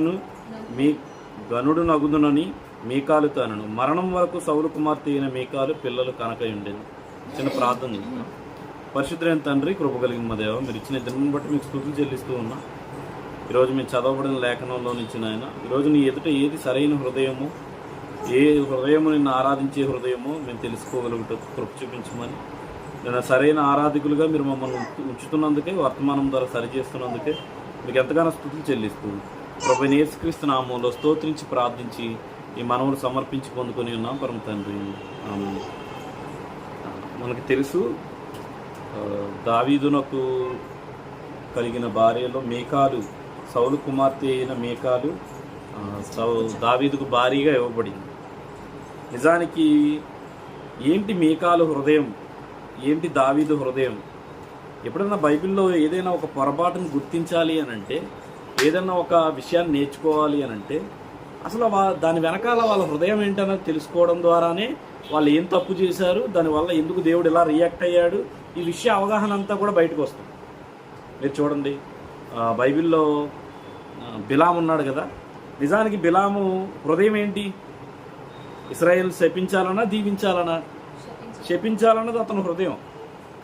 మీ గనుడు నగుదునని మీకాలు తనను. మరణం వరకు సౌలు కుమార్తె అయిన మీకాలు పిల్లలు కనకై ఉండేది. చిన్న ప్రార్థన చేస్తాం పరిశుద్ధమైన తండ్రి కృప కలిగిన దేవ మీరు ఇచ్చిన దినం బట్టి మీకు స్థుతులు చెల్లిస్తూ ఉన్నా. ఈరోజు మేము చదవబడిన లేఖనంలో నుంచి నాయన ఈరోజు నీ ఎదుట ఏది సరైన హృదయము ఏ హృదయము నిన్ను ఆరాధించే హృదయమో మేము తెలుసుకోగలుగుట కృప చూపించమని. నేను సరైన ఆరాధికులుగా మీరు మమ్మల్ని ఉంచుతున్నందుకే వర్తమానం ద్వారా సరిచేస్తున్నందుకే మీకు ఎంతగానో స్థుతులు చెల్లిస్తూ ప్రభు నేసుక్రీస్తు నామంలో స్తోత్రించి ప్రార్థించి ఈ మనవులు సమర్పించి పొందుకొని ఉన్నాం. పరమ తండ్రి మనకు మనకి తెలుసు దావీదునకు కలిగిన భార్యలో మేకాలు సౌలు కుమార్తె అయిన మేకాలు సౌ దావీదుకు భారీగా ఇవ్వబడింది. నిజానికి ఏంటి మేకాలు హృదయం? ఏంటి దావీదు హృదయం? ఎప్పుడైనా బైబిల్లో ఏదైనా ఒక పొరపాటును గుర్తించాలి అని అంటే ఏదైనా ఒక విషయాన్ని నేర్చుకోవాలి అని అంటే అసలు వా- దాని వెనకాల వాళ్ళ హృదయం ఏంటన్నది తెలుసుకోవడం ద్వారానే వాళ్ళు ఏం తప్పు చేశారు దానివల్ల ఎందుకు దేవుడు ఇలా రియాక్ట్ అయ్యాడు ఈ విషయ అవగాహన అంతా కూడా బయటకు వస్తుంది. మీరు చూడండి బైబిల్లో బిలాం ఉన్నాడు కదా నిజానికి బిలాము హృదయం ఏంటి? ఇస్రాయేల్ శపించాలనా దీవించాలనా? శపించాలన్నది అతని హృదయం.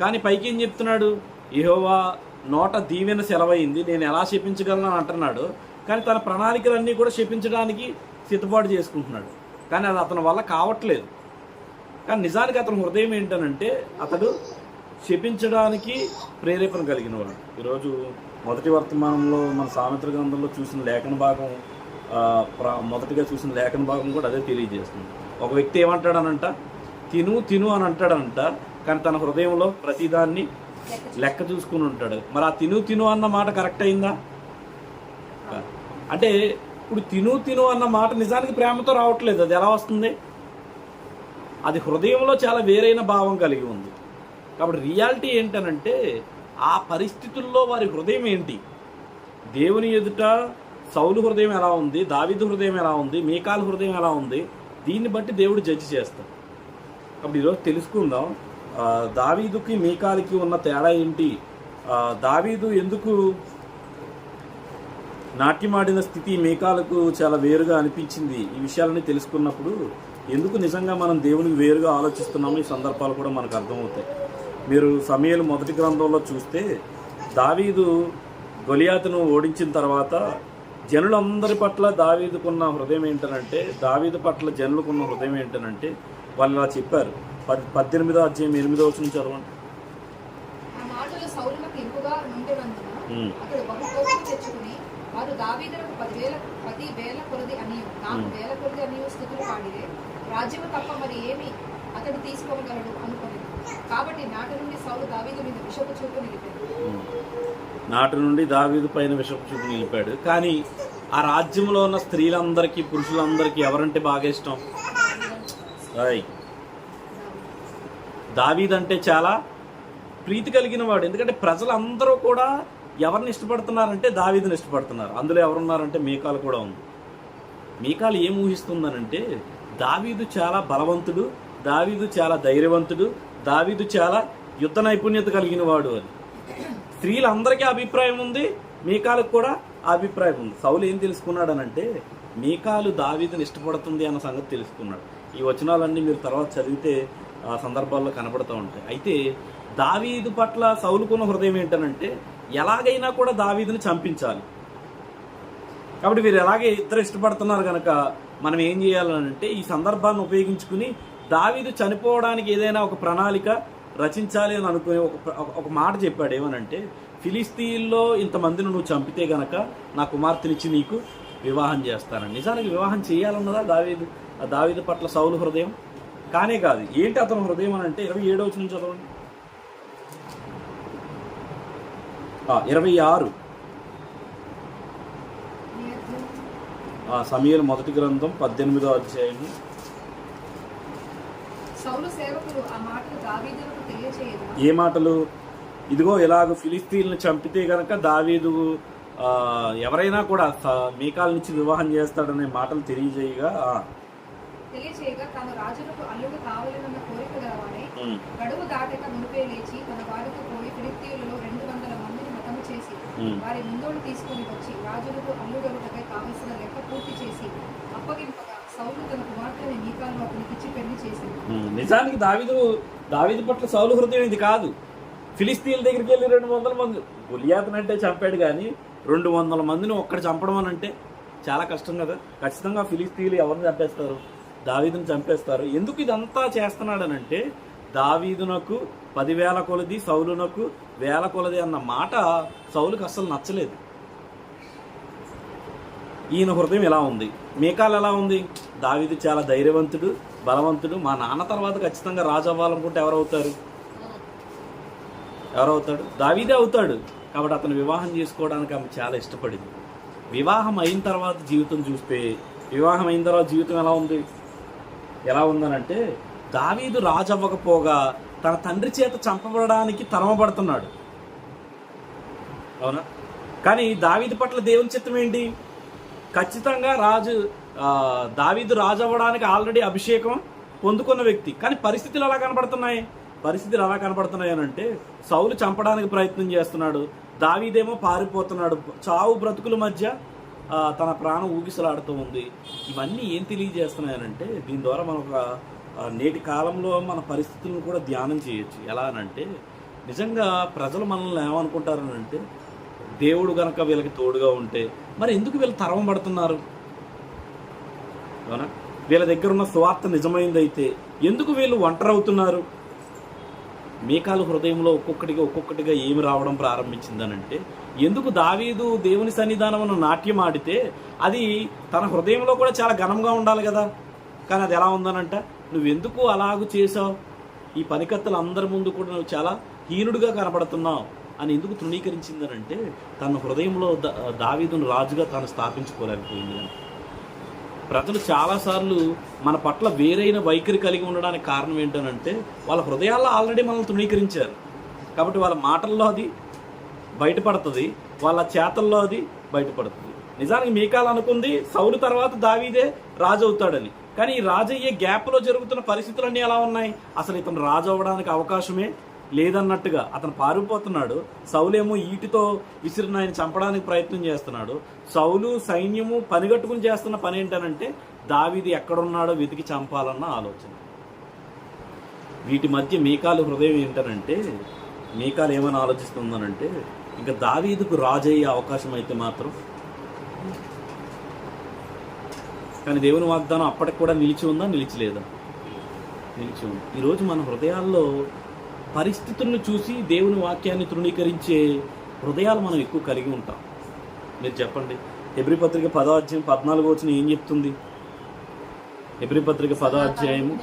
కానీ పైకి ఏం చెప్తున్నాడు? యెహోవా నోట దీవెన సెలవైంది నేను ఎలా శపించగలను అని అంటున్నాడు. కానీ తన ప్రణాళికలన్నీ కూడా శపించడానికి సిద్ధపాటు చేసుకుంటున్నాడు. కానీ అది అతని వల్ల కావట్లేదు. కానీ నిజానికి అతని హృదయం ఏంటనంటే అతడు శపించడానికి ప్రేరేపణ కలిగిన వాడు ఈరోజు మొదటి వర్తమానంలో మన సామెత్ర గ్రంథంలో చూసిన లేఖన భాగం ప్ర- మొదటిగా చూసిన లేఖన భాగం కూడా అదే తెలియజేస్తుంది. ఒక వ్యక్తి ఏమంటాడనంట? తిను తిను అని అంటాడంట. కానీ తన హృదయంలో ప్రతిదాన్ని లెక్క చూసుకుని ఉంటాడు. మరి ఆ తిను తిను అన్న మాట కరెక్ట్ అయిందా? అంటే ఇప్పుడు తిను తిను అన్న మాట నిజానికి ప్రేమతో రావట్లేదు. అది ఎలా వస్తుంది? అది హృదయంలో చాలా వేరైన భావం కలిగి ఉంది. కాబట్టి రియాలిటీ ఏంటనంటే ఆ పరిస్థితుల్లో వారి హృదయం ఏంటి? దేవుని ఎదుట సౌలు హృదయం ఎలా ఉంది? దావిదు హృదయం ఎలా ఉంది? మేకాల హృదయం ఎలా ఉంది? దీన్ని బట్టి దేవుడు జడ్జి చేస్తాడు. కాబట్టి ఈరోజు తెలుసుకుందాం. దావీదుకి మీకాలకి ఉన్న తేడా ఏంటి? దావీదు ఎందుకు నాట్యమాడిన స్థితి మేకాలకు చాలా వేరుగా అనిపించింది? ఈ విషయాలన్నీ తెలుసుకున్నప్పుడు ఎందుకు నిజంగా మనం దేవునికి వేరుగా ఆలోచిస్తున్నామో ఈ సందర్భాలు కూడా మనకు అర్థమవుతాయి. మీరు సమయాలు మొదటి గ్రంథంలో చూస్తే దావీదు గొలియాతును ఓడించిన తర్వాత జనులందరి పట్ల దావీదుకున్న హృదయం ఏంటనంటే దావీదు పట్ల జనులకున్న హృదయం ఏంటనంటే వాళ్ళు ఇలా చెప్పారు. పద్దెనిమిదో అధ్యాయం ఎనిమిదో వచ్చిన చదవండి. ఆ మాటలు సౌలులకు ఇంపుగా నుండినందున ఉమ్. అతడు బహు కోపం తెచ్చుకుని వారు దావీదులకు పదివేల పది వేల కొలది అనియు నాకు వేల కొలది అనియు స్థుతులు పాడిరే. రాజ్యము తప్ప మరి ఏమి అతడు తీసుకోగలడు అనుకుని కాబట్టి నాటి నుండి సౌలు దావీదు మీద విషపు చూపు నిలిపాడు. నాటి నుండి దావీదు పైన విషపు చూపు నిలిపాడు. కానీ ఆ రాజ్యంలో ఉన్న స్త్రీలందరికీ పురుషులందరికీ ఎవరంటే బాగా ఇష్టం? దావీదంటే అంటే చాలా ప్రీతి కలిగిన వాడు. ఎందుకంటే ప్రజలందరూ కూడా ఎవరిని ఇష్టపడుతున్నారంటే దావీదుని ఇష్టపడుతున్నారు. అందులో ఎవరున్నారంటే మీకాలు కూడా ఉంది. మీకాలు ఏం ఊహిస్తుందనంటే దావీదు చాలా బలవంతుడు దావీదు చాలా ధైర్యవంతుడు దావీదు చాలా యుద్ధ నైపుణ్యత కలిగిన వాడు అని. స్త్రీలందరికీ అభిప్రాయం ఉంది మీకాలకు కూడా అభిప్రాయం ఉంది. సౌలు ఏం తెలుసుకున్నాడనంటే మీకాలు దావీదుని ఇష్టపడుతుంది అన్న సంగతి తెలుసుకున్నాడు. ఈ వచనాలన్నీ మీరు తర్వాత చదివితే సందర్భాల్లో కనబడుతూ ఉంటాయి. అయితే దావీదు పట్ల సౌలుకున్న హృదయం ఏంటనంటే ఎలాగైనా కూడా దావీదుని చంపించాలి. కాబట్టి వీరు ఎలాగే ఇద్దరు ఇష్టపడుతున్నారు కనుక మనం ఏం చేయాలనంటే ఈ సందర్భాన్ని ఉపయోగించుకుని దావీదు చనిపోవడానికి ఏదైనా ఒక ప్రణాళిక రచించాలి అని అనుకునే ఒక ఒక- ఒక మాట చెప్పాడు. ఏమనంటే ఫిలిస్తీన్లో ఇంతమందిని నువ్వు చంపితే గనక నా కుమార్తెనిచ్చి నీకు వివాహం చేస్తానని. నిజానికి వివాహం చేయాలన్నదా దావీదు? ఆ దావీదు పట్ల సౌలు హృదయం? కానే కాదు ఏంటి అతని హృదయం అని అంటే ఇరవై ఏడవ నుంచి చదవండి. ఇరవై ఆరు. ఆ సమయలు మొదటి గ్రంథం పద్దెనిమిదో అధ్యాయము. తెలియచేయదు. ఏ మాటలు? ఇదిగో ఇలాగ ఫిలిస్తీన్లు చంపితే గనక దావీదు ఆ, ఎవరైనా కూడా మీకాల నుంచి వివాహం చేస్తాడనే మాటలు తెలియజేయగా తెలియచేయగా తాను రాజులకు అల్లుడు కావాలన్న కోరిక గలవాడే గడువు దాటక మునిపే లేచి తన వారితో పోయి ఫిలిస్తీయులలో రెండు వందల మందిని మతము చేసి. వారి ముందోడు తీసుకొని వచ్చి రాజులకు అల్లుడొకటకై కావలసిన లెక్క పూర్తి చేసి అప్పగింపగా సౌలు తన కుమార్తెని మీకాలు అతనికిచ్చి పెళ్ళి చేసింది. నిజానికి దావీదు దావీదు పట్ల సౌలు హృదయం ఇది కాదు. ఫిలిస్తీన్ల దగ్గరికి వెళ్ళి రెండు వందల మంది గులియాతనంటే చంపాడు కానీ రెండు వందల మందిని ఒక్కడ చంపడం అని అంటే చాలా కష్టం కదా. ఖచ్చితంగా ఫిలిస్తీన్లు ఎవరిని చంపేస్తారు? దావీదును చంపేస్తారు. ఎందుకు ఇదంతా చేస్తున్నాడనంటే దావీదునకు పదివేల కొలది సౌలునకు వేల కొలది అన్న మాట సౌలుకు అస్సలు నచ్చలేదు. ఈయన హృదయం ఎలా ఉంది? మీకాలు ఎలా ఉంది? దావీదు చాలా ధైర్యవంతుడు బలవంతుడు. మా నాన్న తర్వాత ఖచ్చితంగా రాజు అవ్వాలనుకుంటే ఎవరవుతారు? ఎవరవుతాడు? దావీదే అవుతాడు. కాబట్టి అతను వివాహం చేసుకోవడానికి ఆమె చాలా ఇష్టపడింది. వివాహం అయిన తర్వాత జీవితం చూస్తే వివాహం అయిన తర్వాత జీవితం ఎలా ఉంది? ఎలా ఉందనంటే దావీదు రాజు అవ్వకపోగా తన తండ్రి చేత చంపబడడానికి తరమబడుతున్నాడు. అవునా? కానీ దావీదు పట్ల దేవుని చిత్తం ఏంటి? ఖచ్చితంగా రాజు దావీదు రాజు అవ్వడానికి ఆల్రెడీ అభిషేకం పొందుకున్న వ్యక్తి. కానీ పరిస్థితులు ఎలా కనబడుతున్నాయి? పరిస్థితులు ఎలా కనబడుతున్నాయి అని అంటే సౌలు చంపడానికి ప్రయత్నం చేస్తున్నాడు దావీదేమో పారిపోతున్నాడు చావు బ్రతుకుల మధ్య తన ప్రాణం ఊగిసలాడుతూ ఉంది. ఇవన్నీ ఏం తెలియజేస్తున్నాయనంటే దీని ద్వారా మనం ఒక నేటి కాలంలో మన పరిస్థితులను కూడా ధ్యానం చేయొచ్చు. ఎలా అనంటే నిజంగా ప్రజలు మనల్ని ఏమనుకుంటారనంటే దేవుడు గనక వీళ్ళకి తోడుగా ఉంటే మరి ఎందుకు వీళ్ళు తరవం పడుతున్నారు? అవునా? వీళ్ళ దగ్గర ఉన్న స్వార్థ నిజమైందైతే ఎందుకు వీళ్ళు ఒంటరవుతున్నారు? మేకాలు హృదయంలో ఒక్కొక్కటిగా ఒక్కొక్కటిగా ఏమి రావడం ప్రారంభించిందనంటే ఎందుకు దావీదు దేవుని సన్నిధానం నాట్యం ఆడితే అది తన హృదయంలో కూడా చాలా ఘనంగా ఉండాలి కదా. కానీ అది ఎలా ఉందనంట నువ్వెందుకు అలాగూ చేసావు ఈ పనికత్తలు అందరి ముందు కూడా నువ్వు చాలా హీనుడుగా కనపడుతున్నావు అని ఎందుకు తృణీకరించిందనంటే తన హృదయంలో దా- దావీదును రాజుగా తాను స్థాపించుకోలేకపోయింది అని ప్రజలు చాలాసార్లు మన పట్ల వేరైన వైఖరి కలిగి ఉండడానికి కారణం ఏంటనంటే వాళ్ళ హృదయాల్లో ఆల్రెడీ మనల్ని తృణీకరించారు. కాబట్టి వాళ్ళ మాటల్లో అది బయటపడుతుంది. వాళ్ళ చేతల్లో అది బయటపడుతుంది. నిజానికి మీకాలు అనుకుంది సౌలు తర్వాత దావీదే రాజు అవుతాడని. కానీ ఈ రాజయ్యే గ్యాప్లో జరుగుతున్న పరిస్థితులన్నీ ఎలా ఉన్నాయి? అసలు ఇతను రాజు అవ్వడానికి అవకాశమే లేదన్నట్టుగా అతను పారిపోతున్నాడు. సౌలేమో ఈటితో విసిరిన ఆయన చంపడానికి ప్రయత్నం చేస్తున్నాడు. సౌలు సైన్యము పనిగట్టుకుని చేస్తున్న పని ఏంటనంటే దావీది ఎక్కడున్నాడో వెతికి చంపాలన్న ఆలోచన. వీటి మధ్య మీకాలు హృదయం ఏంటనంటే మీకాలు ఏమని ఆలోచిస్తుందనంటే ఇంకా దావీదుకు రాజు అయ్యే అవకాశం అయితే మాత్రం కానీ దేవుని వాగ్దానం అప్పటికి కూడా నిలిచి ఉందా నిలిచిలేదా నిలిచి ఉంది. ఈరోజు మన హృదయాల్లో పరిస్థితులను చూసి దేవుని వాక్యాన్ని తృణీకరించే హృదయాలు మనం ఎక్కువ కలిగి ఉంటాం. మీరు చెప్పండి. ఎబ్రి పత్రిక పదో అధ్యాయం పద్నాలుగు వచ్చిన ఏం చెప్తుంది? ఎబ్రి పత్రిక పదో అధ్యాయము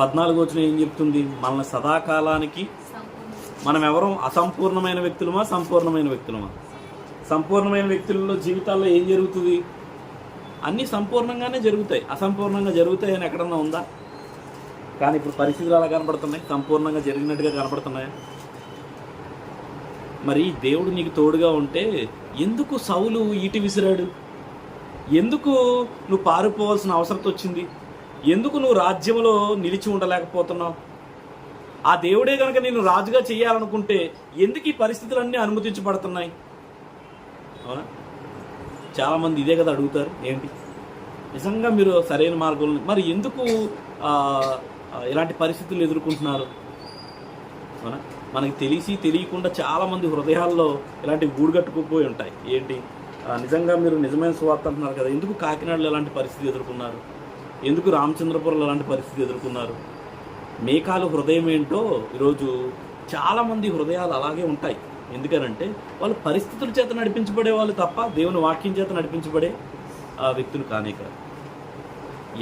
పద్నాలుగు వచ్చిన ఏం చెప్తుంది? మనల్ని సదాకాలానికి మనం ఎవరం అసంపూర్ణమైన వ్యక్తులమా? సంపూర్ణమైన వ్యక్తులమా? సంపూర్ణమైన వ్యక్తులలో జీవితాల్లో ఏం జరుగుతుంది? అన్నీ సంపూర్ణంగానే జరుగుతాయి. అసంపూర్ణంగా జరుగుతాయి అని ఎక్కడన్నా ఉందా? కానీ ఇప్పుడు పరిస్థితులు అలా కనబడుతున్నాయి సంపూర్ణంగా జరిగినట్టుగా కనపడుతున్నాయా? మరి దేవుడు నీకు తోడుగా ఉంటే ఎందుకు సౌలు ఈటి విసిరాడు? ఎందుకు నువ్వు పారిపోవాల్సిన అవసరం వచ్చింది? ఎందుకు నువ్వు రాజ్యంలో నిలిచి ఉండలేకపోతున్నావు? ఆ దేవుడే కనుక నేను రాజుగా చేయాలనుకుంటే ఎందుకు ఈ పరిస్థితులన్నీ అనుమతించబడుతున్నాయి? అవునా? చాలామంది ఇదే కదా అడుగుతారు ఏంటి? నిజంగా మీరు సరైన మార్గంలో మరి ఎందుకు ఇలాంటి పరిస్థితులు ఎదుర్కొంటున్నారు? అవునా? మనకి తెలిసి తెలియకుండా చాలామంది హృదయాల్లో ఇలాంటి గూడుగట్టుకుపోయి ఉంటాయి. ఏంటి? నిజంగా మీరు నిజమైన స్వార్థ అంటున్నారు కదా ఎందుకు కాకినాడలో ఎలాంటి పరిస్థితి ఎదుర్కొన్నారు? ఎందుకు రామచంద్రపురంలో ఎలాంటి పరిస్థితి ఎదుర్కొన్నారు? మేకాలు హృదయం ఏంటో ఈరోజు చాలామంది హృదయాలు అలాగే ఉంటాయి. ఎందుకనంటే వాళ్ళు పరిస్థితుల చేత నడిపించబడే వాళ్ళు తప్ప దేవుని వాక్యం చేత నడిపించబడే ఆ వ్యక్తులు కానే కాదు.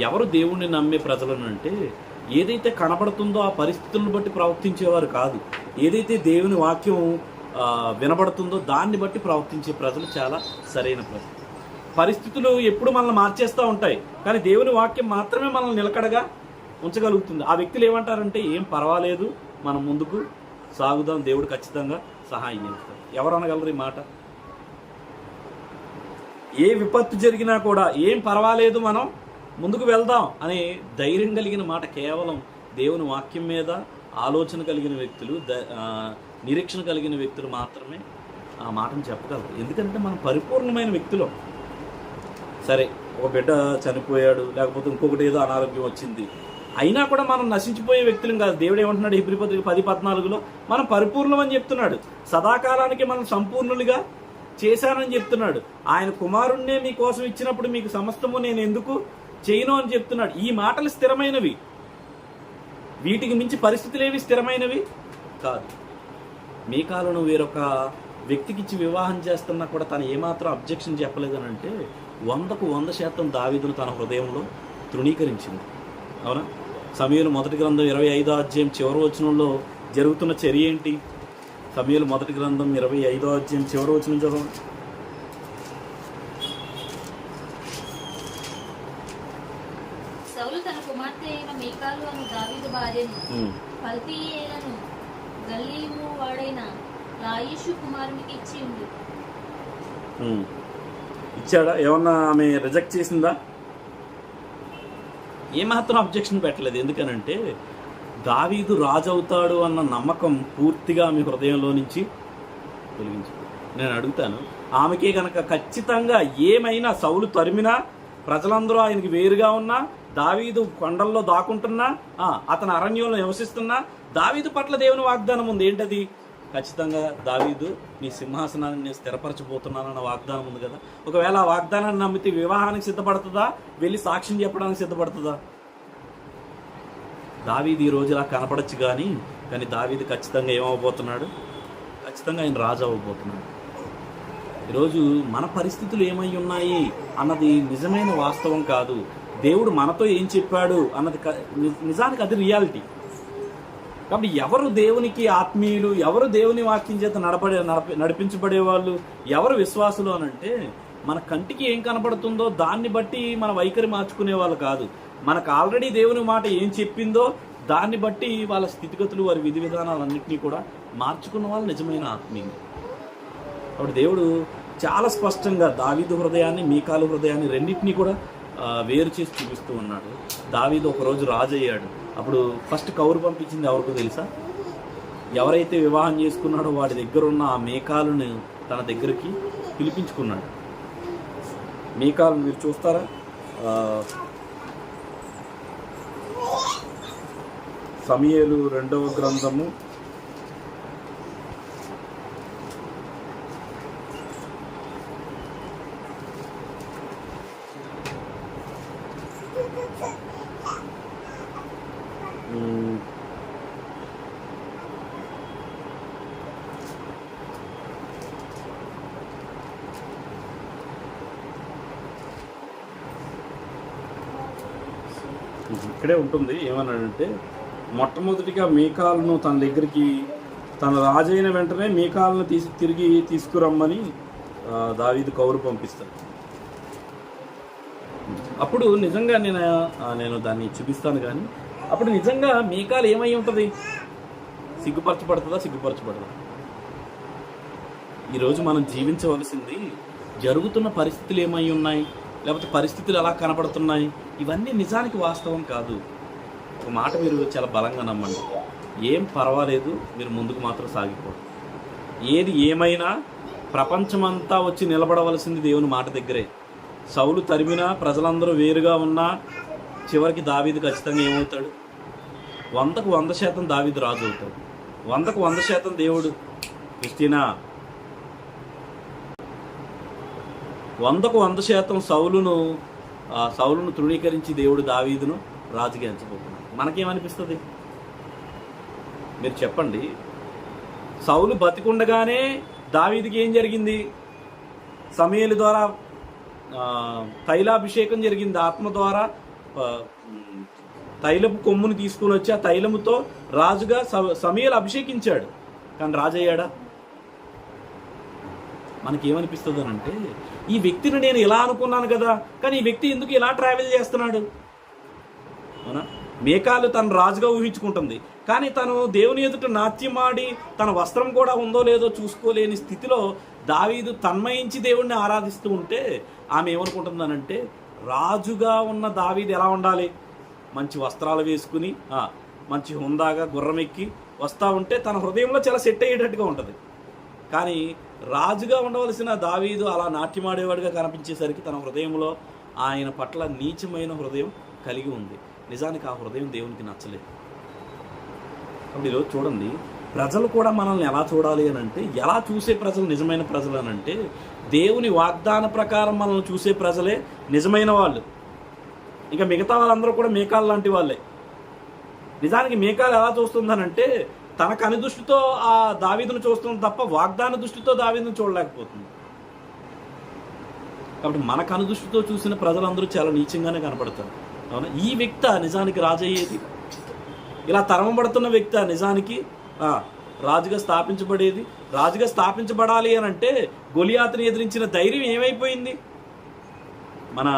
ఎవరు దేవుణ్ణి నమ్మే ప్రజలను అంటే ఏదైతే కనబడుతుందో ఆ పరిస్థితులను బట్టి ప్రవర్తించేవారు కాదు. ఏదైతే దేవుని వాక్యం వినబడుతుందో దాన్ని బట్టి ప్రవర్తించే ప్రజలు చాలా సరైన ప్రజలు. పరిస్థితులు ఎప్పుడు మనల్ని మార్చేస్తూ ఉంటాయి. కానీ దేవుని వాక్యం మాత్రమే మనల్ని నిలకడగా ఉంచగలుగుతుంది. ఆ వ్యక్తులు ఏమంటారంటే ఏం పర్వాలేదు మనం ముందుకు సాగుదాం దేవుడు ఖచ్చితంగా సహాయం చేస్తాడు. ఎవరు అనగలరు ఈ మాట? ఏ విపత్తు జరిగినా కూడా ఏం పర్వాలేదు మనం ముందుకు వెళ్దాం అనే ధైర్యం కలిగిన మాట కేవలం దేవుని వాక్యం మీద ఆలోచన కలిగిన వ్యక్తులు ద- నిరీక్షణ కలిగిన వ్యక్తులు మాత్రమే ఆ మాటను చెప్పగలరు. ఎందుకంటే మనం పరిపూర్ణమైన వ్యక్తులం. సరే ఒక బిడ్డ చనిపోయాడు లేకపోతే ఇంకొకటి ఏదో అనారోగ్యం వచ్చింది. అయినా కూడా మనం నశించిపోయే వ్యక్తులం కాదు. దేవుడు ఏమంటున్నాడు హిబ్రి పత్రిక పది పద్నాలుగులో? మనం పరిపూర్ణం అని చెప్తున్నాడు. సదాకాలానికి మనం సంపూర్ణులుగా చేశానని చెప్తున్నాడు. ఆయన కుమారుణ్ణే మీకోసం ఇచ్చినప్పుడు మీకు సమస్తము నేను ఎందుకు చేయను అని చెప్తున్నాడు. ఈ మాటలు స్థిరమైనవి. వీటికి మించి పరిస్థితులేవి స్థిరమైనవి కాదు. మీ కాలను వేరొక వ్యక్తికి ఇచ్చి వివాహం చేస్తున్నా కూడా తను ఏమాత్రం అబ్జెక్షన్ చెప్పలేదని అంటే వందకు వంద శాతం దావీదును తన హృదయంలో తృణీకరించింది. అవునా? సమయంలో మొదటి గ్రంథం ఇరవై ఐదో అధ్యాయం చివరి వచనంలో జరుగుతున్న చర్య ఏంటి? సమయంలో మొదటి గ్రంథం ఇరవై ఐదో అధ్యాయం చివరి వచనం చదవండి. ఇచ్చాడా? ఏమన్నా ఆమె రిజెక్ట్ చేసిందా? ఏమాత్రం అబ్జెక్షన్ పెట్టలేదు. ఎందుకనంటే దావీదు రాజు అవుతాడు అన్న నమ్మకం పూర్తిగా మీ హృదయంలో నుంచి తొలగించు నేను అడుగుతాను ఆమెకే గనక ఖచ్చితంగా ఏమైనా సౌలు తరిమినా ప్రజలందరూ ఆయనకి వేరుగా ఉన్నా దావీదు కొండల్లో దాక్కుంటున్నా అతని అతను అరణ్యంలో నివసిస్తున్నా దావీదు పట్ల దేవుని వాగ్దానం ఉంది. ఏంటది? ఖచ్చితంగా దావీదు నీ సింహాసనాన్ని నేను స్థిరపరచబోతున్నానన్న వాగ్దానం ఉంది కదా. ఒకవేళ ఆ వాగ్దానాన్ని నమ్మితే వివాహానికి సిద్ధపడుతుందా? వెళ్ళి సాక్ష్యం చెప్పడానికి సిద్ధపడుతుందా? దావీది ఈ రోజు ఇలా కనపడచ్చు కానీ కానీ దావీది ఖచ్చితంగా ఏమవబోతున్నాడు ఖచ్చితంగా ఆయన రాజు అవ్వబోతున్నాడు. ఈరోజు మన పరిస్థితులు ఏమై ఉన్నాయి అన్నది నిజమైన వాస్తవం కాదు. దేవుడు మనతో ఏం చెప్పాడు అన్నది నిజానికి అది రియాలిటీ. కాబట్టి ఎవరు దేవునికి ఆత్మీయులు ఎవరు దేవుని వాక్యం చేత నడపడే నడప నడిపించబడే వాళ్ళు ఎవరు విశ్వాసులు అని అంటే మన కంటికి ఏం కనపడుతుందో దాన్ని బట్టి మన వైఖరి మార్చుకునే వాళ్ళు కాదు. మనకు ఆల్రెడీ దేవుని మాట ఏం చెప్పిందో దాన్ని బట్టి వాళ్ళ స్థితిగతులు వారి విధి విధానాలన్నింటినీ కూడా మార్చుకున్న వాళ్ళు నిజమైన ఆత్మీయులు. కాబట్టి దేవుడు చాలా స్పష్టంగా దావీదు హృదయాన్ని మీకాలు హృదయాన్ని రెండింటినీ కూడా వేరు చేసి చూపిస్తూ ఉన్నాడు. దావీదు ఒకరోజు రాజు అయ్యాడు అప్పుడు ఫస్ట్ కౌరు పంపించింది ఎవరికో తెలుసా? ఎవరైతే వివాహం చేసుకున్నాడో వాడి దగ్గర ఉన్న ఆ మేకాలను తన దగ్గరికి పిలిపించుకున్నాడు. మేకాలను మీరు చూస్తారా? సమయలు రెండవ గ్రంథము మ్మ్. ఇక్కడే ఉంటుంది. ఏమన్నాడంటే మొట్టమొదటిగా మీకాలను తన దగ్గరికి తన రాజైన వెంటనే మీకాలను తీసి తిరిగి తీసుకురమ్మని దావీదు కౌరు పంపిస్తాడు. అప్పుడు నిజంగా నేను నేను దాన్ని చూపిస్తాను కానీ అప్పుడు నిజంగా మీకాలు ఏమై ఉంటుంది? సిగ్గుపరచబడుతుందా? సిగ్గుపరచబడదా? ఈరోజు మనం జీవించవలసింది జరుగుతున్న పరిస్థితులు ఏమై ఉన్నాయి? లేకపోతే పరిస్థితులు ఎలా కనబడుతున్నాయి? ఇవన్నీ నిజానికి వాస్తవం కాదు. ఒక మాట మీరు చాలా బలంగా నమ్మండి. ఏం పర్వాలేదు మీరు ముందుకు మాత్రం సాగిపోండి. ఏది ఏమైనా ప్రపంచమంతా వచ్చి నిలబడవలసింది దేవుని మాట దగ్గరే. సౌలు తరిమినా ప్రజలందరూ వేరుగా ఉన్నా చివరికి దావీది ఖచ్చితంగా ఏమవుతాడు? వందకు వంద శాతం దావీది రాజు అవుతాడు. వందకు వంద శాతం దేవుడు. క్రిస్టినా వందకు వంద శాతం సౌలును సౌలును తృణీకరించి దేవుడు దావీదును రాజుగా ఎంచబోతున్నాడు. మనకేమనిపిస్తుంది? మీరు చెప్పండి. సౌలు బతికుండగానే దావీదికి ఏం జరిగింది? సమయల ద్వారా తైలాభిషేకం జరిగింది. ఆత్మ ద్వారా తైలపు కొమ్ముని తీసుకుని వచ్చి ఆ తైలముతో రాజుగా సమయలు అభిషేకించాడు. కానీ రాజయ్యాడా? మనకి ఏమనిపిస్తుంది అని అంటే ఈ వ్యక్తిని నేను ఇలా అనుకున్నాను కదా కానీ ఈ వ్యక్తి ఎందుకు ఇలా ట్రావెల్ చేస్తున్నాడు? అవునా? మేకాలు తను రాజుగా ఊహించుకుంటుంది. కానీ తను దేవుని ఎదుట నాట్యమాడి తన వస్త్రం కూడా ఉందో లేదో చూసుకోలేని స్థితిలో దావీదు తన్మయించి దేవుణ్ణి ఆరాధిస్తూ ఉంటే ఆమె ఏమనుకుంటుందనంటే రాజుగా ఉన్న దావీది ఎలా ఉండాలి? మంచి వస్త్రాలు వేసుకుని మంచి హుందాగా గుర్రం ఎక్కి వస్తూ ఉంటే తన హృదయంలో చాలా సెట్ అయ్యేటట్టుగా ఉంటుంది. కానీ రాజుగా ఉండవలసిన దావీదు అలా నాట్యమాడేవాడిగా కనిపించేసరికి తన హృదయంలో ఆయన పట్ల నీచమైన హృదయం కలిగి ఉంది. నిజానికి ఆ హృదయం దేవునికి నచ్చలేదు. కాబట్టి ఈరోజు చూడండి ప్రజలు కూడా మనల్ని ఎలా చూడాలి అని అంటే ఎలా చూసే ప్రజలు నిజమైన ప్రజలు అని అంటే దేవుని వాగ్దాన ప్రకారం మనల్ని చూసే ప్రజలే నిజమైన వాళ్ళు. ఇంకా మిగతా వాళ్ళందరూ కూడా మేకాలు లాంటి వాళ్ళే. నిజానికి మేకాలు ఎలా చూస్తుందనంటే తన కని దృష్టితో ఆ దావీదును చూస్తుంది తప్ప వాగ్దాన దృష్టితో దావీదును చూడలేకపోతుంది. కాబట్టి మన కను దృష్టితో చూసిన ప్రజలందరూ చాలా నీచంగానే కనపడతారు అవునా? ఈ వ్యక్తి నిజానికి రాజయ్యేది ఇలా తరమబడుతున్న వ్యక్తి నిజానికి రాజుగా స్థాపించబడేది. రాజుగా స్థాపించబడాలి అని అంటే గొలియాతను ఎదిరించిన ధైర్యం ఏమైపోయింది? మన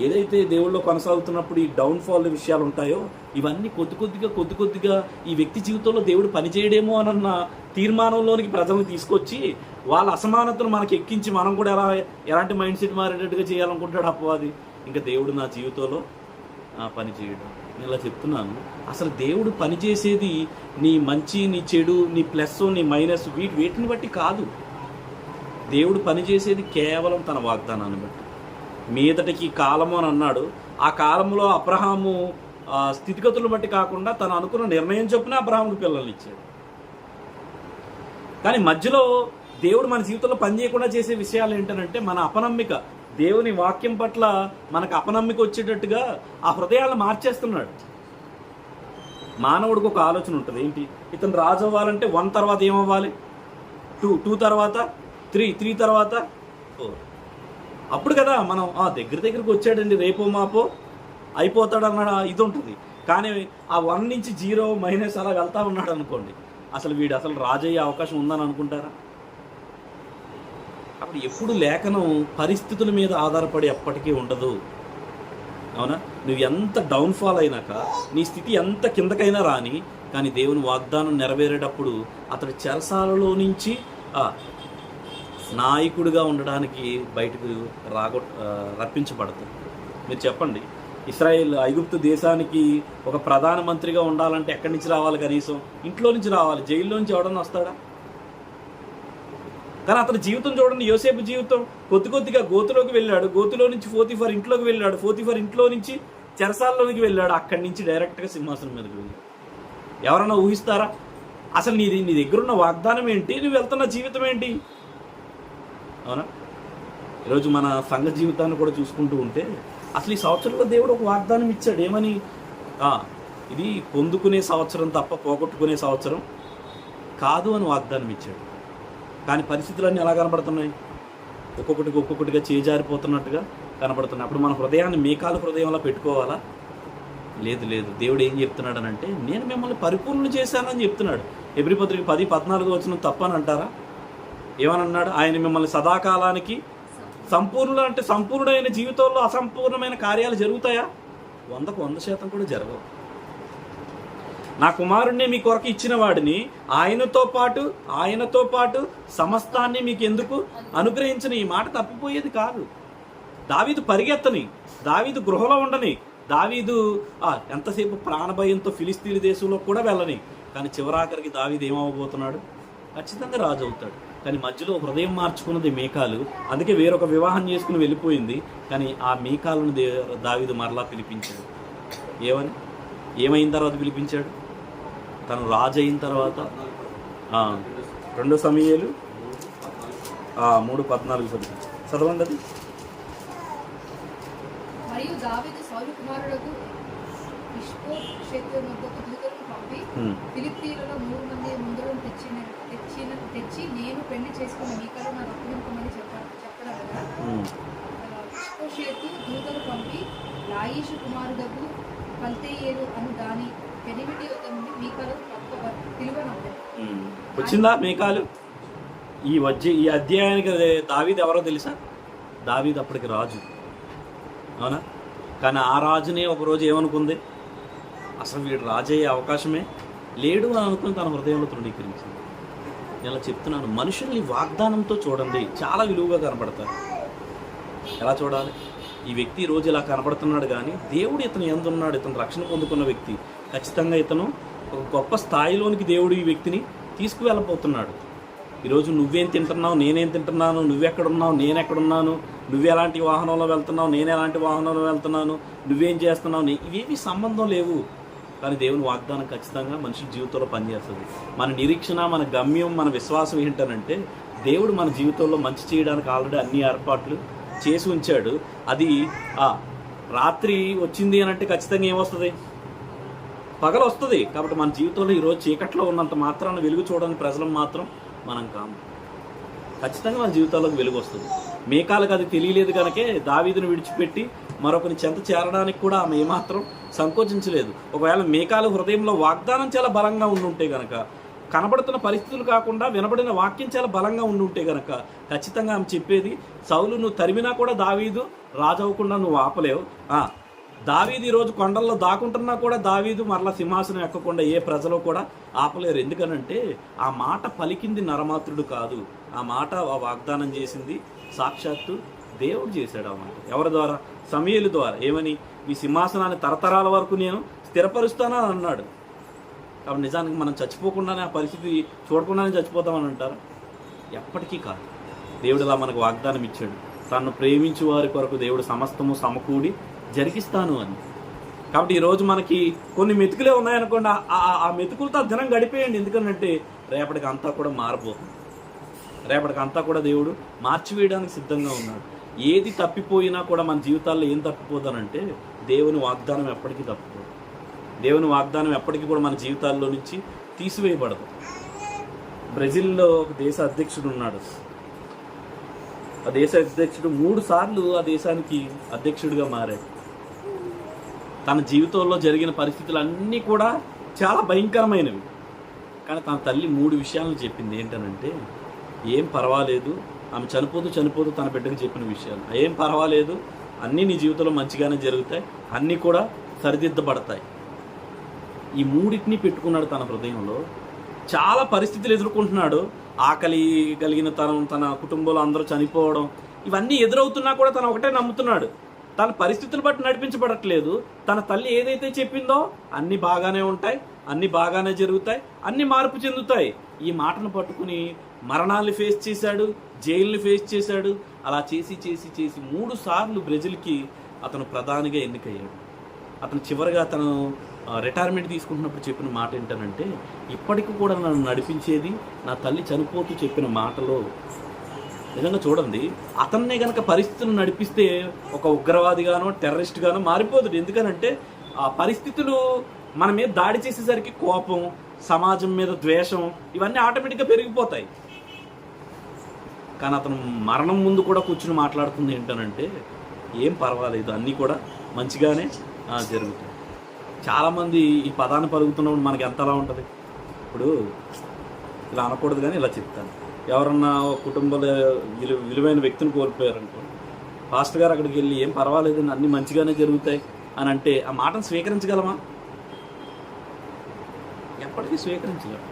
ఏదైతే దేవుళ్ళు కొనసాగుతున్నప్పుడు ఈ డౌన్ఫాల్ విషయాలు ఉంటాయో ఇవన్నీ కొద్ది కొద్దిగా కొద్ది కొద్దిగా ఈ వ్యక్తి జీవితంలో దేవుడు పనిచేయడేమో అన్న తీర్మానంలోనికి ప్రజలను తీసుకొచ్చి వాళ్ళ అసమానతను మనకి ఎక్కించి మనం కూడా ఎలా ఎలాంటి మైండ్ సెట్ మారేటట్టుగా చేయాలనుకుంటాడు అపవాది? ఇంకా దేవుడు నా జీవితంలో ఆ, పని చేయడం. నేను ఇలా చెప్తున్నాను. అసలు దేవుడు పని చేసేది నీ మంచి నీ చెడు నీ ప్లస్ నీ మైనస్ వీటి వీటిని బట్టి కాదు. దేవుడు పనిచేసేది కేవలం తన వాగ్దానాన్ని బట్టి. మీదటికి కాలము అని అన్నాడు. ఆ కాలంలో అబ్రహాము స్థితిగతులు బట్టి కాకుండా తను అనుకున్న నిర్ణయం చొప్పున అబ్రహాముకి పిల్లల్ని ఇచ్చాడు. కానీ మధ్యలో దేవుడు మన జీవితంలో పనిచేయకుండా చేసే విషయాలు ఏంటంటే మన అపనమ్మిక. దేవుని వాక్యం పట్ల మనకు అపనమ్మిక వచ్చేటట్టుగా ఆ హృదయాలను మార్చేస్తున్నాడు. మానవుడికి ఒక ఆలోచన ఉంటుంది. ఏంటి? ఇతను రాజు అవ్వాలంటే వన్ తర్వాత ఏమవ్వాలి? టూ టూ తర్వాత? త్రీ త్రీ తర్వాత? ఫోర్. అప్పుడు కదా మనం ఆ దగ్గర దగ్గరికి వచ్చాడండి రేపో మాపో అయిపోతాడన్న ఇది ఉంటుంది కానీ ఆ వన్ నుంచి జీరో మైనస్ అలా వెళ్తా ఉన్నాడు అనుకోండి అసలు వీడు అసలు రాజయ్యే అవకాశం ఉందని అనుకుంటారా? అప్పుడు ఎప్పుడు లేఖనం పరిస్థితుల మీద ఆధారపడి ఎప్పటికీ ఉండదు. అవునా? నువ్వు ఎంత డౌన్ఫాల్ అయినాక నీ స్థితి ఎంత కిందకైనా రాని కానీ దేవుని వాగ్దానం నెరవేరేటప్పుడు అతడి చెరసాలలో నుంచి నాయకుడిగా ఉండడానికి బయటకు రాగొ రప్పించబడుతుంది మీరు చెప్పండి. ఇస్రాయేల్ ఐగుప్తు దేశానికి ఒక ప్రధానమంత్రిగా ఉండాలంటే ఎక్కడి నుంచి రావాలి కనీసం? ఇంట్లో నుంచి రావాలి. జైల్లో నుంచి ఎవడన్నా వస్తాడా? కానీ అతని జీవితం చూడండి యోసేపు జీవితం. కొద్ది కొద్దిగా గోతులోకి వెళ్ళాడు. గోతులో నుంచి ఫోతిఫర్ ఇంట్లోకి వెళ్ళాడు. ఫోతిఫర్ ఇంట్లో నుంచి చెరసాలలోకి వెళ్ళాడు. అక్కడి నుంచి డైరెక్ట్గా సింహాసనం మీదకి వెళ్ళాడు. ఎవరన్నా ఊహిస్తారా? అసలు నీది నీ దగ్గర ఉన్న వాగ్దానం ఏంటి? నువ్వు వెళ్తున్న జీవితం ఏంటి? అవునా? ఈరోజు మన సంఘ జీవితాన్ని కూడా చూసుకుంటూ ఉంటే అసలు ఈ సంవత్సరంలో దేవుడు ఒక వాగ్దానం ఇచ్చాడు. ఏమని? ఇది పొందుకునే సంవత్సరం తప్ప పోగొట్టుకునే సంవత్సరం కాదు అని వాగ్దానం ఇచ్చాడు. కానీ పరిస్థితులన్నీ ఎలా కనబడుతున్నాయి? ఒక్కొక్కటికి ఒక్కొక్కటిగా చేజారిపోతున్నట్టుగా కనబడుతున్నాయి. అప్పుడు మన హృదయాన్ని మేకాల హృదయంలో పెట్టుకోవాలా? లేదు లేదు. దేవుడు ఏం చెప్తున్నాడు అంటే నేను మిమ్మల్ని పరిపూర్ణ చేశానని చెప్తున్నాడు. ఎబ్రి పత్రిక పది పద్నాలుగు వచ్చిన తప్పని అంటారా? ఏమనన్నాడు? ఆయన మిమ్మల్ని సదాకాలానికి సంపూర్ణ అంటే సంపూర్ణమైన జీవితంలో అసంపూర్ణమైన కార్యాలు జరుగుతాయా? వందకు వంద శాతం కూడా జరగవు. నా కుమారుణ్ణి మీ కొరకు ఇచ్చిన వాడిని ఆయనతో పాటు ఆయనతో పాటు సమస్తాన్ని మీకు ఎందుకు అనుగ్రహించిన ఈ మాట తప్పిపోయేది కాదు. దావీదు పరిగెత్తని దావీదు గృహలో ఉండని దావీదు ఎంతసేపు ప్రాణభయంతో ఫిలిస్తీన్ దేశంలో కూడా వెళ్ళని కానీ చివరాఖరికి దావీదు ఏమవబోతున్నాడు ఖచ్చితంగా రాజు అవుతాడు కానీ మధ్యలో హృదయం మార్చుకున్నది మేకాలు. అందుకే వేరొక వివాహం చేసుకుని వెళ్ళిపోయింది. కానీ ఆ మేకాలను దే దావీదు మరలా పిలిపించాడు. ఏమని? ఏమైన తర్వాత పిలిపించాడు? తను రాజు అయిన తర్వాత రెండో సమయాలు? మూడు పద్నాలుగు చదువు చదవండి అది. పంపి తెచ్చిన తెచ్చి నేను పెళ్ళి చేసుకున్న మీకలో నాకు అప్పగింపమని చెప్ప చెప్పడగా ఉమ్, ఇష్పోషేతు దూతలు పంపి లాయిషు కుమారుడకు పల్తేయేలు అను దాని పెనిమిటి నుండి మీకలో తప్ప ఉమ్. వచ్చిందా మేకాలు ఈ వజ్జ ఈ అధ్యాయానికి దావీది ఎవరో తెలుసా? దావీది అప్పటికి రాజు. అవునా? కానీ ఆ రాజునే ఒకరోజు ఏమనుకుంది? అసలు వీడు రాజు అయ్యే అవకాశమే లేడు అని అనుకుని తన హృదయంలో తృణీకరించింది. ఇలా చెప్తున్నాను మనుషుల్ని వాగ్దానంతో చూడండి. చాలా విలువగా కనపడతారు. ఎలా చూడాలి? ఈ వ్యక్తి రోజు ఇలా కనపడుతున్నాడు కానీ దేవుడు ఇతను ఎందున్నాడు? ఇతను రక్షణ పొందుకున్న వ్యక్తి. ఖచ్చితంగా ఇతను ఒక గొప్ప స్థాయిలోనికి దేవుడు ఈ వ్యక్తిని తీసుకువెళ్ళబోతున్నాడు. ఈరోజు నువ్వేం తింటున్నావు? నేనేం తింటున్నాను? నువ్వెక్కడున్నావు? నేను ఎక్కడున్నాను నువ్వు ఎలాంటి వాహనంలో వెళ్తున్నావు? నేను ఎలాంటి వాహనంలో వెళ్తున్నాను? నువ్వేం చేస్తున్నావు? నీ- ఇవేవి సంబంధం లేవు. కానీ దేవుని వాగ్దానం ఖచ్చితంగా మనిషి జీవితంలో పనిచేస్తుంది. మన నిరీక్షణ మన గమ్యం మన విశ్వాసం ఏంటనంటే దేవుడు మన జీవితంలో మంచి చేయడానికి ఆల్రెడీ అన్ని ఏర్పాట్లు చేసి ఉంచాడు. అది రాత్రి వచ్చింది అని అంటే ఖచ్చితంగా ఏమొస్తుంది? పగలు వస్తుంది కాబట్టి మన జీవితంలో ఈరోజు చీకట్లో ఉన్నంత మాత్రాన వెలుగు చూడని ప్రజలు మాత్రం మనం కాము. ఖచ్చితంగా మన జీవితాలకు వెలుగు వస్తుంది మేకాలకు అది తెలియలేదు కనుకే దావీదును విడిచిపెట్టి మరొకరి చెంత చేరడానికి కూడా ఆమె ఏమాత్రం సంకోచించలేదు. ఒకవేళ మేకాల హృదయంలో వాగ్దానం చాలా బలంగా ఉండుంటే గనక కనబడుతున్న పరిస్థితులు కాకుండా వినబడిన వాక్యం చాలా బలంగా ఉండుంటే గనక ఖచ్చితంగా ఆమె చెప్పేది సౌలు నువ్వు తరిమినా కూడా దావీదు రాజవ్వకుండా నువ్వు ఆపలేవు. దావీదు ఈరోజు కొండల్లో దాకుంటున్నా కూడా దావీదు మరలా సింహాసనం ఎక్కకుండా ఏ ప్రజలు కూడా ఆపలేరు. ఎందుకనంటే ఆ మాట పలికింది నరమాత్రుడు కాదు. ఆ మాట ఆ వాగ్దానం చేసింది సాక్షాత్తు దేవుడు చేశాడు ఆ మాట. ఎవరి ద్వారా? సమయలు ద్వారా. ఏమని? ఈ సింహాసనాన్ని తరతరాల వరకు నేను స్థిరపరుస్తానని అన్నాడు. కాబట్టి నిజానికి మనం చచ్చిపోకుండానే ఆ పరిస్థితి చూడకుండానే చచ్చిపోతామని అంటారు? ఎప్పటికీ కాదు. దేవుడు ఇలా మనకు వాగ్దానం ఇచ్చాడు. తను ప్రేమించు వారి కొరకు దేవుడు సమస్తము సమకూడి జరిగిస్తాను అని. కాబట్టి ఈరోజు మనకి కొన్ని మెతుకులే ఉన్నాయనుకోండి ఆ- ఆ- మెతుకులతో దినం గడిపేయండి. ఎందుకంటే రేపటికి అంతా కూడా మారబోతుంది. రేపటికి అంతా కూడా దేవుడు మార్చివేయడానికి సిద్ధంగా ఉన్నాడు. ఏది తప్పిపోయినా కూడా మన జీవితాల్లో ఏం తప్పిపోతానంటే దేవుని వాగ్దానం ఎప్పటికీ తప్పిపోదు. దేవుని వాగ్దానం ఎప్పటికీ కూడా మన జీవితాల్లో నుంచి తీసివేయబడదు. బ్రెజిల్లో ఒక దేశ అధ్యక్షుడు ఉన్నాడు. ఆ దేశ అధ్యక్షుడు మూడు సార్లు ఆ దేశానికి అధ్యక్షుడిగా మారాడు. తన జీవితంలో జరిగిన పరిస్థితులన్నీ కూడా చాలా భయంకరమైనవి. కానీ తన తల్లి మూడు విషయాలను చెప్పింది ఏంటనంటే ఏం పర్వాలేదు ఆమె చనిపోతూ చనిపోతూ తన బిడ్డకు చెప్పిన విషయాలు. ఏం పర్వాలేదు అన్నీ నీ జీవితంలో మంచిగానే జరుగుతాయి అన్నీ కూడా సరిదిద్దబడతాయి. ఈ మూడింటిని పెట్టుకున్నాడు తన హృదయంలో. చాలా పరిస్థితులు ఎదుర్కొంటున్నాడు. ఆకలి కలిగిన తనం తన కుటుంబంలో అందరూ చనిపోవడం ఇవన్నీ ఎదురవుతున్నా కూడా తను ఒకటే నమ్ముతున్నాడు. తన పరిస్థితులు బట్టి నడిపించబడట్లేదు. తన తల్లి ఏదైతే చెప్పిందో అన్ని బాగానే ఉంటాయి అన్ని బాగానే జరుగుతాయి అన్ని మార్పు చెందుతాయి. ఈ మాటను పట్టుకుని మరణాన్ని ఫేస్ చేశాడు. జైల్ని ఫేస్ చేశాడు. అలా చేసి చేసి చేసి మూడు సార్లు బ్రెజిల్కి అతను ప్రధానిగా ఎన్నికయ్యాడు. అతను చివరిగా అతను రిటైర్మెంట్ తీసుకుంటున్నప్పుడు చెప్పిన మాట ఏంటనంటే ఇప్పటికి కూడా నన్ను నడిపించేది నా తల్లి చనిపోతూ చెప్పిన మాటలో నిజంగా చూడండి అతన్నే కనుక పరిస్థితులు నడిపిస్తే ఒక ఉగ్రవాదిగానో టెర్రరిస్ట్గానో మారిపోతుంది ఎందుకనంటే ఆ పరిస్థితులు మన మీద దాడి చేసేసరికి కోపం సమాజం మీద ద్వేషం ఇవన్నీ ఆటోమేటిక్గా పెరిగిపోతాయి. కానీ అతను మరణం ముందు కూడా కూర్చుని మాట్లాడుతుంది ఏంటనంటే ఏం పర్వాలేదు అన్నీ కూడా మంచిగానే జరుగుతాయి. చాలామంది ఈ పదాన్ని పలుకుతున్నప్పుడు మనకి ఎంతలా ఉంటుంది? ఇప్పుడు ఇలా అనకూడదు కానీ ఇలా చెప్తాను. ఎవరన్నా ఒక కుటుంబంలో విలు విలువైన వ్యక్తిని కోల్పోయారనుకో పాస్టర్ గారు అక్కడికి వెళ్ళి ఏం పర్వాలేదు అన్నీ మంచిగానే జరుగుతాయి అని అంటే ఆ మాటను స్వీకరించగలమా? ఎప్పటికీ స్వీకరించగలం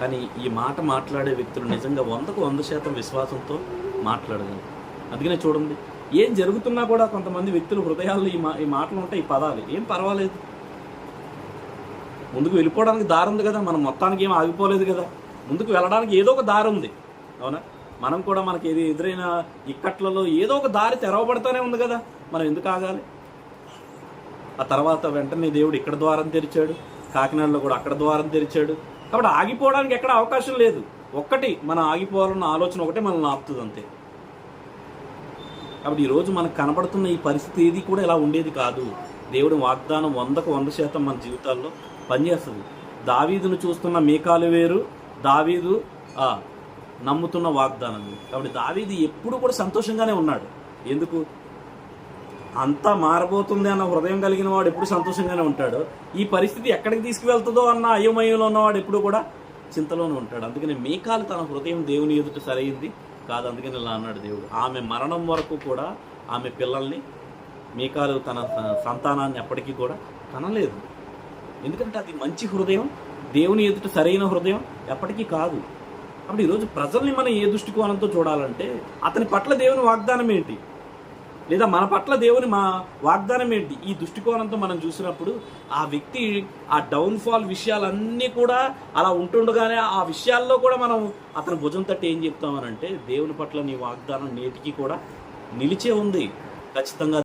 కానీ ఈ మాట మాట్లాడే వ్యక్తులు నిజంగా వందకు వంద శాతం విశ్వాసంతో మాట్లాడగలరు. అందుకనే చూడండి ఏం జరుగుతున్నా కూడా కొంతమంది వ్యక్తుల హృదయాల్లో ఈ మా ఈ మాటలు ఉంటాయి ఈ పదాలు. ఏం పర్వాలేదు. ముందుకు వెళ్ళిపోవడానికి దారి ఉంది కదా మనం మొత్తానికి ఏం ఆగిపోలేదు కదా. ముందుకు వెళ్ళడానికి ఏదో ఒక దారి ఉంది. అవునా? మనం కూడా మనకి ఏది ఎదురైన ఇక్కట్లలో ఏదో ఒక దారి తెరవబడతానే ఉంది కదా మనం ఎందుకు ఆగాలి? ఆ తర్వాత వెంటనే దేవుడు ఇక్కడ ద్వారం తెరిచాడు కాకినాడలో కూడా అక్కడ ద్వారం తెరిచాడు. కాబట్టి ఆగిపోవడానికి ఎక్కడ అవకాశం లేదు. ఒక్కటి మనం ఆగిపోవాలన్న ఆలోచన ఒకటే మనల్ని ఆపుతుంది అంతే. కాబట్టి ఈరోజు మనకు కనబడుతున్న ఈ పరిస్థితి ఏది కూడా ఇలా ఉండేది కాదు. దేవుడి వాగ్దానం వందకు వంద శాతం మన జీవితాల్లో పనిచేస్తుంది. దావీదును చూస్తున్న మేకాలు వేరు దావీదు నమ్ముతున్న వాగ్దానం. కాబట్టి దావీది ఎప్పుడు కూడా సంతోషంగానే ఉన్నాడు. ఎందుకు? అంతా మారబోతుంది అన్న హృదయం కలిగిన వాడు ఎప్పుడు సంతోషంగానే ఉంటాడు. ఈ పరిస్థితి ఎక్కడికి తీసుకువెళ్తుందో అన్న అయోమయంలో ఉన్నవాడు ఎప్పుడు కూడా చింతలోనే ఉంటాడు. అందుకని మేకాలు తన హృదయం దేవుని ఎదుట సరైంది కాదు. అందుకని ఇలా అన్నాడు దేవుడు. ఆమె మరణం వరకు కూడా ఆమె పిల్లల్ని మేకాలు తన స- సంతానాన్ని ఎప్పటికీ కూడా కనలేదు. ఎందుకంటే అది మంచి హృదయం దేవుని ఎదుట సరైన హృదయం ఎప్పటికీ కాదు. కాబట్టి ఈరోజు ప్రజల్ని మనం ఏ దృష్టికోణంతో చూడాలంటే అతని పట్ల దేవుని వాగ్దానం ఏంటి? లేదా మన పట్ల దేవుని మా వాగ్దానం ఏంటి? ఈ దృష్టికోణంతో మనం చూసినప్పుడు ఆ వ్యక్తి ఆ డౌన్ఫాల్ విషయాలన్నీ కూడా అలా ఉంటుండగానే ఆ విషయాల్లో కూడా మనం అతని భుజం తట్టి ఏం చెప్తామనంటే దేవుని పట్ల నీ వాగ్దానం నేటికి కూడా నిలిచే ఉంది. ఖచ్చితంగా